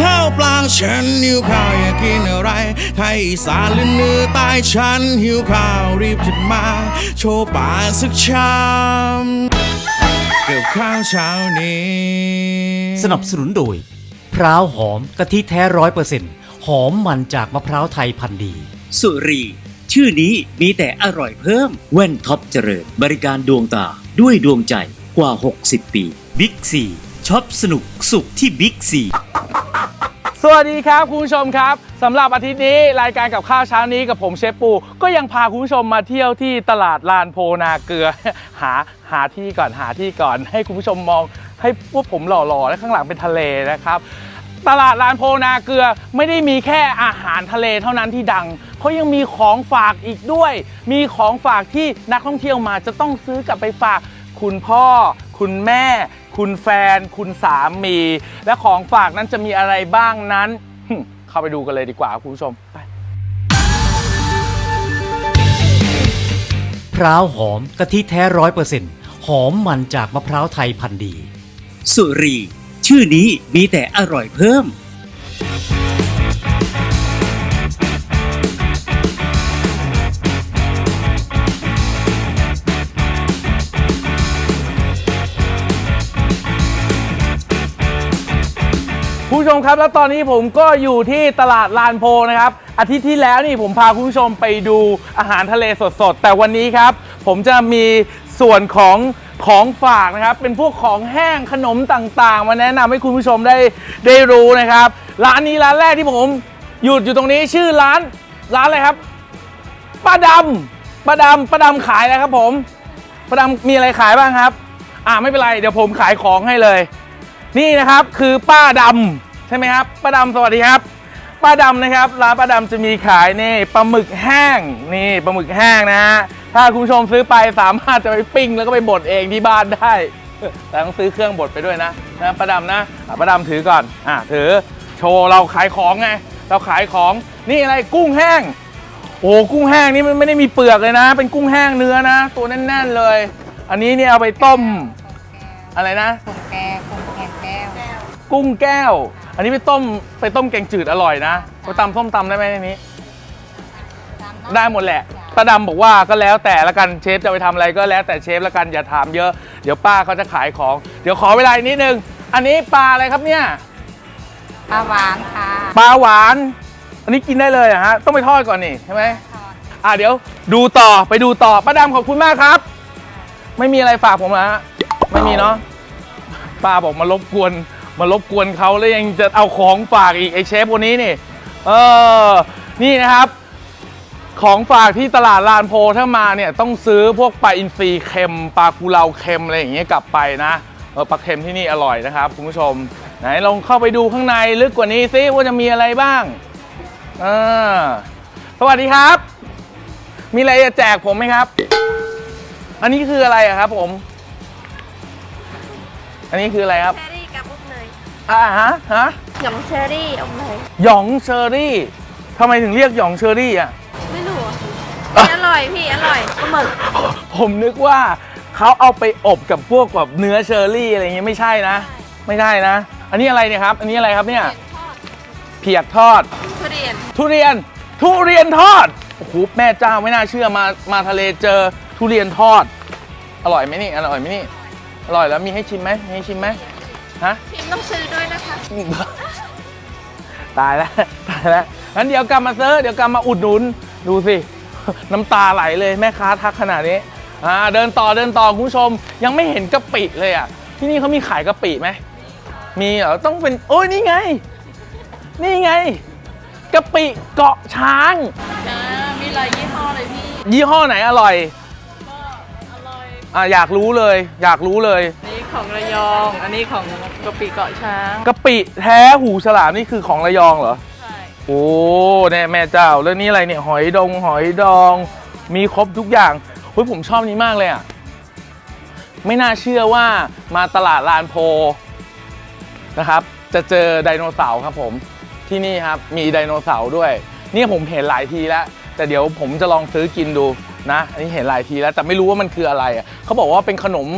ข้าวเปล่าฉันหิวข้าวอยากกินอะไร ไทยอีสานหรือเหนือใต้ฉันหิวข้าวรีบจัดมา โชว์ป่ากสักชามกับข้าวเช้านี้ สนับสนุนโดยพร้าวหอมกะทิแท้ร้อยเปอร์เซ็นต์หอมมันจากมะพร้าวไทยพันธุ์ดี สุรี ชื่อนี้มีแต่อร่อยเพิ่ม แว่นท็อปเจริญ บริการดวงตาด้วยดวงใจกว่า 60 ปี บิ๊กซีช็อปสนุกสุขที่บิ๊กซี สวัสดีครับคุณผู้ชมครับสำหรับอาทิตย์นี้รายการกับข้าวเช้านี้กับผมเชฟปู ก็ยังพาคุณผู้ชมมาเที่ยวที่ตลาดลานโพนาเกลือ หาหาที่ก่อนหาที่ก่อน ให้คุณผู้ชมมองให้พวกผมหล่อๆและข้างหลังเป็นทะเลนะครับ ตลาดลานโพนาเกลือไม่ได้มีแค่อาหารทะเลเท่านั้นที่ดังเขายังมีของฝากอีกด้วย มีของฝากที่นักท่องเที่ยวมาจะต้องซื้อกลับไปฝากคุณพ่อ คุณแม่ คุณแฟน คุณสามี และของฝากนั้นจะมีอะไรบ้างนั้น เข้าไปดูกันเลยดีกว่าคุณผู้ชมไปพร้าวหอมกะทิแท้ร้อยเปอร์เซ็นต์หอมมันจากมะพร้าวไทยพันธุ์ดี สุรี ชื่อนี้มีแต่อร่อยเพิ่ม คุณผู้ชมครับ แล้วตอนนี้ผมก็อยู่ที่ตลาดลานโพนะครับ อาทิตย์ที่แล้วนี่ผมพาคุณผู้ชมไปดูอาหารทะเลสดๆ แต่วันนี้ครับ ผมจะมีส่วนของของฝากนะครับ เป็นพวกของแห้งขนมต่างๆ มาแนะนำให้คุณผู้ชมได้ได้รู้นะครับ ร้านนี้ร้านแรกที่ผมหยุดอยู่ตรงนี้ชื่อร้านร้านอะไรครับป้าดำป้าดำป้าดำขายอะไรครับผมป้าดำมีอะไรขายบ้างครับ อ่าไม่เป็นไรเดี๋ยวผมขายของให้เลย นี่นะครับคือป้าดำใช่ไหมครับป้าดำสวัสดีครับ ป้าดำนะครับร้านป้าดำจะมีขายนี่ปลาหมึกแห้งนี่ปลาหมึกแห้งนะฮะถ้าคุณผู้ชมซื้อไปสามารถจะไปปิ้งแล้วก็ไปบดเองที่บ้านได้แต่ต้องซื้อเครื่องบดไปด้วยนะนะป้าดำนะอะป้าดำถือก่อนอะถือโชว์เราขายของไง เราขายของนี่อะไรกุ้งแห้ง โอ้กุ้งแห้งนี่มันไม่ได้มีเปลือกเลยนะ เป็นกุ้งแห้งเนื้อนะ ตัวแน่น ๆเลย อันนี้เนี่ยเอาไปต้มอะไรนะแก้วคงแกง กุ้งแก้ว อันนี้ไปต้มไปต้มแกงจืดอร่อยนะไปตำส้มตำได้ไหมในนี้ ได้หมดแหละป้าดำบอกว่าก็แล้วแต่ละกันเชฟจะไปทำอะไรก็แล้วแต่เชฟละกันอย่าถามเยอะ เดี๋ยวป้าเขาจะขายของ เดี๋ยวขอเวลาอีกนิดนึง อันนี้ปลาอะไรครับเนี่ยปลาหวานค่ะปลาหวาน อันนี้กินได้เลยเหรอะฮะต้องไปทอดก่อนนี่ใช่ไหมทอดอะเดี๋ยวดูต่อไปดูต่อป้าดำขอบคุณมากครับ ไม่มีอะไรฝากผมนะฮะไม่มีเนาะป้าบอกมารบกวน มารบกวนเขาแล้วยังจะเอาของฝากอีกไอเชฟคนนี้นี่ เออ นี่นะครับ ของฝากที่ตลาดลานโพถ้ามาเนี่ยต้องซื้อพวกปลาอินทรีเค็มปลากุเลาเค็มอะไรอย่างเงี้ยกลับไปนะเออปลาเค็มที่นี่อร่อยนะครับคุณผู้ชม ไหนลองเข้าไปดูข้างในลึกกว่านี้ซิว่าจะมีอะไรบ้างอสวัสดีครับ มีอะไรจะแจกผมไหมครับ อันนี้คืออะไรอะครับผม อันนี้คืออะไรครับ อรี่กับอบเนยอ่าฮะฮะหยองเชอรี่อบเนยหยองเชอรี่ทำไมถึงเรียกหยองเชอรี่อะ ไม่รู้อะพี่อร่อยพี่อร่อยปลาหมึกผมนึกว่าเขาเอาไปอบกับพวกแบบเนื้อเชอร์รี่อะไรอย่างเงี้ยไม่ใช่นะ ไม่ได้นะ อันนี้อะไรเนี่ยครับ อันนี้อะไรครับเนี่ยเพียกทอด ทุเรียนทุเรียน ทุเรียนทอดโอ้โหแม่เจ้าไม่น่าเชื่อมามาทะเลเจอทุเรียนทอด อร่อยไหมนี่อร่อยไหมนี่อร่อยแล้วมีให้ชิมไหมมีให้ชิมไหม ฮะพิมพ์ต้องซื้อด้วยนะคะตายแล้วตายแล้วงั้นเดี๋ยวกลับมาซื้อเดี๋ยวกลับมาอุดหนุนดูสิ น้ำตาไหลเลยแม่ค้าทักขนาดนี้อ่าเดินต่อเดินต่อคุณผู้ชมยังไม่เห็นกะปิเลยอะที่นี่เขามีขายกะปิไหมมีเหรอต้องเป็นโอ้ยนี่ไง นี่ไงกะปิเกาะช้างมีหลายยี่ห้อเลยพี่ยี่ห้อไหนอร่อยก็อร่ อยอะอยากรู้เลย อยากรู้เลยอันนี้ของระยอง อันนี้ของกะปิเกาะช้าง กะปิแท้หูฉลามนี่คือของระยองเหรอ ใช่ โอ้แน่แม่เจ้าแล้วนี่อะไรเนี่ยหอยดองหอยดอง มีครบทุกอย่างเฮ้ยผมชอบนี้มากเลยอะไม่น่าเชื่อว่ามาตลาดลานโพนะครับ จะเจอไดโนเสาร์ครับผมที่นี่ครับมีไดโนเสาร์ด้วย เนี่ยผมเห็นหลายทีแล้ว แต่เดี๋ยวผมจะลองซื้อกินดูนะ อันนี้เห็นหลายทีแล้วแต่ไม่รู้ว่ามันคืออะไรอะเขาบอกว่าเป็นขนม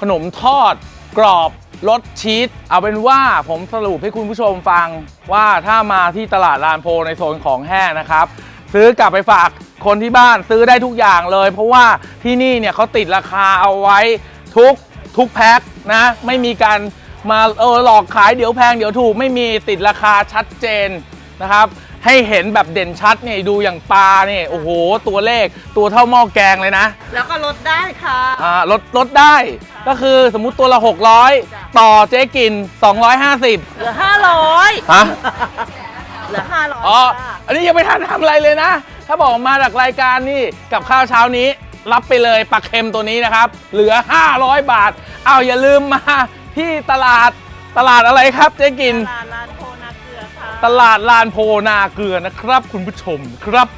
ขนมทอดกรอบรสชีสเอาเป็นว่าผมสรุปให้คุณผู้ชมฟังว่าถ้ามาที่ตลาดลานโพในโซนของแห้งนะครับ ซื้อกลับไปฝากคนที่บ้านซื้อได้ทุกอย่างเลย เพราะว่าที่นี่เนี่ยเขาติดราคาเอาไว้ทุกทุกแพ็คนะ ไม่มีการมาเออหลอกขายเดี๋ยวแพงเดี๋ยวถูกไม่มีติดราคาชัดเจนนะครับ ให้เห็นแบบเด่นชัดเนี่ยดูอย่างปลาเนี่ยโอ้โห ตัวเลขตัวเท่าหม้อแกงเลยนะ แล้วก็ลดได้ค่ะ อ่าลดลดได้ก็คือสมมุติตัวละ 600 ต่อเจ๊กิน 250 เหลือ 500ฮะ เหลือ 500อ๋อ ค่ะอันนี้ยังไม่ทันทำอะไรเลยนะ ถ้าบอกมาจากรายการนี่กับข้าวเช้านี้ รับไปเลยปลาเค็มตัวนี้นะครับ เหลือ 500 บาท เอาอย่าลืมมาที่ตลาดตลาดอะไรครับเจ๊กิน ตลาดลาน ตลาดลานโพนาเกลือนะครับ คุณผู้ชมครับ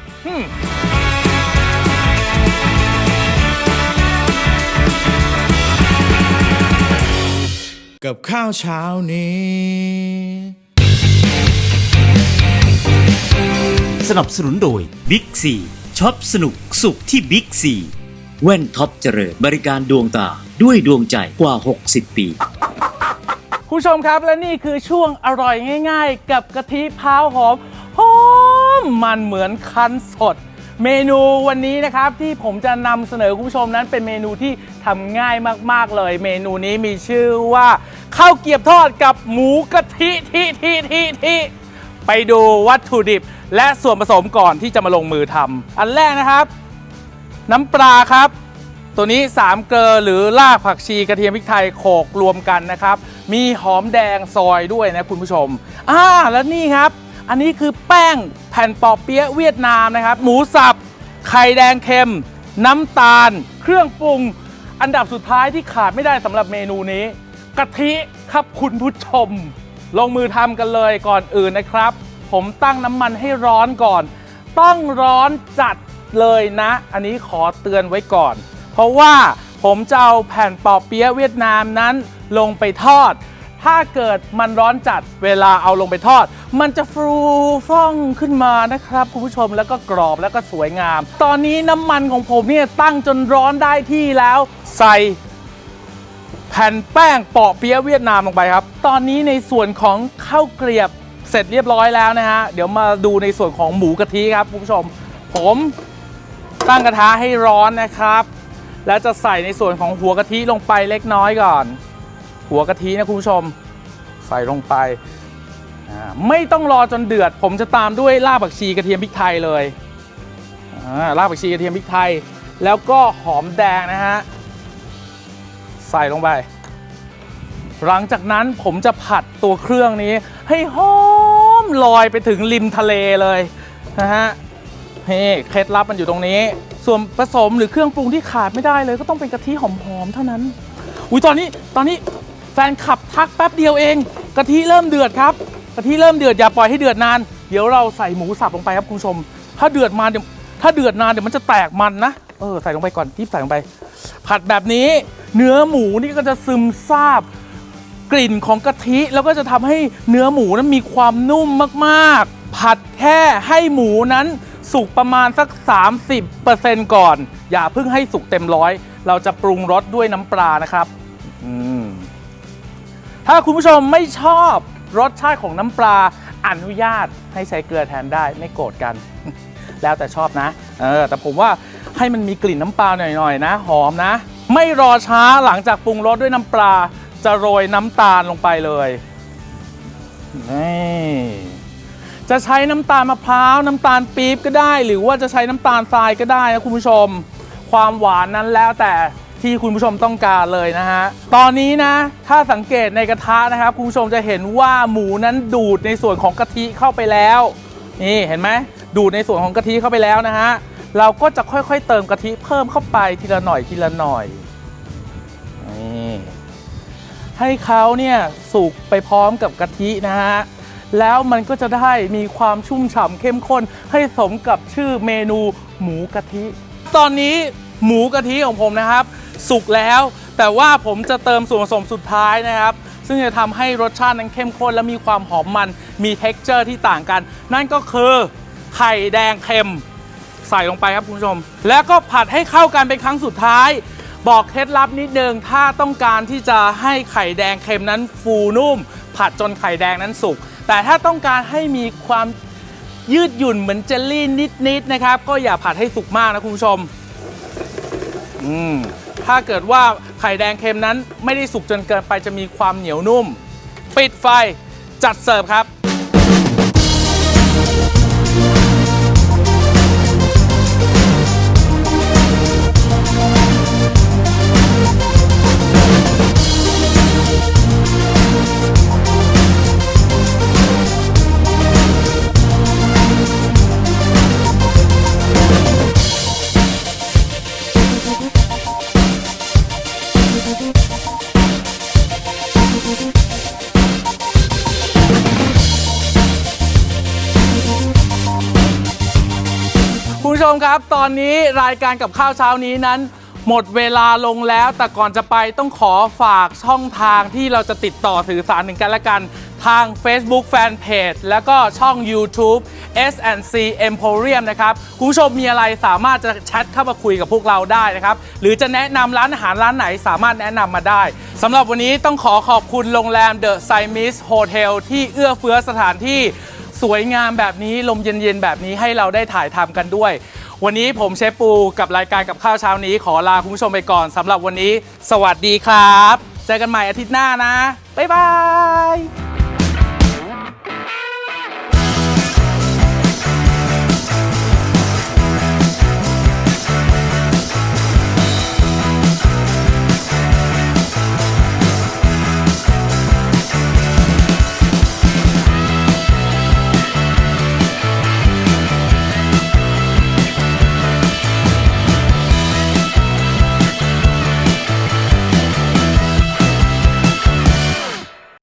กับข้าวเช้านี้ สนับสนุนโดยบิ๊กซีช็อปสนุกสุขที่บิ๊กซีแว่นท็อปเจริญบริการดวงตาด้วยดวงใจกว่า 60 ปี ผู้ชมครับและนี่คือช่วงอร่อยง่าย ๆ กับกะทิพร้าวหอมหอมมันเหมือนคั้นสด เมนูวันนี้นะครับที่ผมจะนำเสนอคุณผู้ชมนั้นเป็นเมนูที่ทำง่ายมากๆเลย เมนูนี้มีชื่อว่าข้าวเกรียบทอดกับหมูกะทิที่ที่ที่ที่ไปดูวัตถุดิบ และส่วนผสมก่อนที่จะมาลงมือทำอันแรกนะครับ น้ำปลาครับ ตัวนี้ 3 เกลือหรือรากผักชีกระเทียมพริกไทยโขกรวมกันนะครับ มีหอมแดงซอยด้วยนะคุณผู้ชมอ่าแล้วนี่ครับ อันนี้คือแป้งแผ่นปอเปี๊ยะเวียดนามนะครับ หมูสับ ไข่แดงเค็ม น้ำตาล เครื่องปรุง อันดับสุดท้ายที่ขาดไม่ได้สำหรับเมนูนี้กะทิครับคุณผู้ชม ลงมือทำกันเลยก่อนอื่นนะครับ ผมตั้งน้ำมันให้ร้อนก่อน ต้องร้อนจัดเลยนะ อันนี้ขอเตือนไว้ก่อน เพราะว่าผมจะเอาแผ่นปอเปี๊ยะเวียดนามนั้นลงไปทอด ถ้าเกิดมันร้อนจัดเวลาเอาลงไปทอด มันจะฟูฟ่องขึ้นมานะครับคุณผู้ชมแล้วก็กรอบแล้วก็สวยงาม ตอนนี้น้ำมันของผมเนี่ยตั้งจนร้อนได้ที่แล้ว ใส่แผ่นแป้งปาะเปี๊ยะเวียดนามลงไปครับ ตอนนี้ในส่วนของข้าวเกรียบเสร็จเรียบร้อยแล้วนะฮะ เดี๋ยวมาดูในส่วนของหมูกะทิครับคุณผู้ชม ผมตั้งกระทะให้ร้อนนะครับ แล้วจะใส่ในส่วนของหัวกะทิลงไปเล็กน้อยก่อน หัวกะทินะคุณผู้ชม ใส่ลงไป ไม่ต้องรอจนเดือด ผมจะตามด้วยรากผักชีกระเทียมพริกไทยเลยอ่ารากผักชีกระเทียมพริกไทย แล้วก็หอมแดงนะฮะ ใส่ลงไป หลังจากนั้นผมจะผัดตัวเครื่องนี้ ให้หอมลอยไปถึงริมทะเลเลยนะฮะเฮ้เคล็ดลับมันอยู่ตรงนี้ ส่วนผสมหรือเครื่องปรุงที่ขาดไม่ได้เลยก็ต้องเป็นกะทิหอมๆเท่านั้น อุ้ยตอนนี้ตอนนี้แฟนขับทักแป๊บเดียวเองกะทิเริ่มเดือดครับกะทิเริ่มเดือดอย่าปล่อยให้เดือดนาน เดี๋ยวเราใส่หมูสับลงไปครับคุณผู้ชม ถ้าเดือดมาเดี๋ยวถ้าเดือดนานเดี๋ยวมันจะแตกมันนะเออใส่ลงไปก่อนรีบใส่ลงไป ผัดแบบนี้เนื้อหมูนี่ก็จะซึมซาบกลิ่นของกะทิแล้วก็จะทำให้เนื้อหมูนั้นมีความนุ่มมากๆ ผัดแค่ให้หมูนั้น สุกประมาณสัก 30%ก่อน อย่าเพิ่งให้สุกเต็มร้อย เราจะปรุงรสด้วยน้ำปลานะครับอืมถ้าคุณผู้ชมไม่ชอบรสชาติของน้ำปลาอนุญาตให้ใช้เกลือแทนได้ไม่โกรธกัน แล้วแต่ชอบนะ เออ แต่ผมว่าให้มันมีกลิ่นน้ำปลาหน่อยๆนะ หอมนะ ไม่รอช้าหลังจากปรุงรสด้วยน้ำปลา จะโรยน้ำตาลลงไปเลยนี่ จะใช้น้ำตาลมะพร้าวน้ำตาลปี๊บก็ได้ หรือว่าจะใช้น้ำตาลทรายก็ได้นะคุณผู้ชม ความหวานนั้นแล้วแต่ที่คุณผู้ชมต้องการเลยนะฮะ ตอนนี้นะ ถ้าสังเกตในกระทะนะครับ คุณผู้ชมจะเห็นว่าหมูนั้นดูดในส่วนของกะทิเข้าไปแล้ว นี่เห็นไหมดูดในส่วนของกะทิเข้าไปแล้วนะฮะ เราก็จะค่อยๆ เติมกะทิเพิ่มเข้าไปทีละหน่อยทีละหน่อยนี่ให้เขาเนี่ยสุกไปพร้อมกับกะทินะฮะ แล้วมันก็จะได้มีความชุ่มฉ่ำเข้มข้น ให้สมกับชื่อเมนูหมูกะทิ ตอนนี้หมูกะทิของผมนะครับ สุกแล้ว แต่ว่าผมจะเติมส่วนผสมสุดท้ายนะครับ ซึ่งจะทำให้รสชาตินั้นเข้มข้น และมีความหอมมันมี t e x t อร์ที่ต่างกัน นั่นก็คือไข่แดงเค็มใส่ลงไปครับคุณผู้ชม แล้วก็ผัดให้เข้ากันเป็นครั้งสุดท้าย บอกเคล็ดลับนิดนึงถ้าต้องการที่จะให้ไข่แดงเค็มนั้นฟูนุ่ม ผัดจนไข่แดงนั้นสุก แต่ถ้าต้องการให้มีความยืดหยุ่นเหมือนเจลลี่นิดๆนะครับ ก็อย่าผัดให้สุกมากนะคุณผู้ชม อืมถ้าเกิดว่าไข่แดงเค็มนั้น ไม่ได้สุกจนเกินไปจะมีความเหนียวนุ่ม ปิดไฟจัดเสิร์ฟครับ ตอนนี้รายการกับข้าวเช้านี้นั้น หมดเวลาลงแล้ว แต่ก่อนจะไปต้องขอฝากช่องทางที่เราจะติดต่อสื่อสารถึงกันและกัน ทาง Facebook Fanpage แล้วก็ช่อง YouTube S&C Emporium นะครับคุณผู้ชมมีอะไรสามารถจะแชทเข้ามาคุยกับพวกเราได้นะครับ หรือจะแนะนำร้านอาหารร้านไหนสามารถแนะนำมาได้สำหรับวันนี้ต้องขอขอบคุณโรงแรม The Simis Hotel ที่เอื้อเฟื้อสถานที่สวยงามแบบนี้ลมเย็นๆ แบบนี้ให้เราได้ถ่ายทำกันด้วย วันนี้ผมเชฟปูกับรายการกับข้าวเช้านี้ขอลาคุณผู้ชมไปก่อนสำหรับวันนี้ สวัสดีครับ เจอกันใหม่อาทิตย์หน้านะ บ๊ายบาย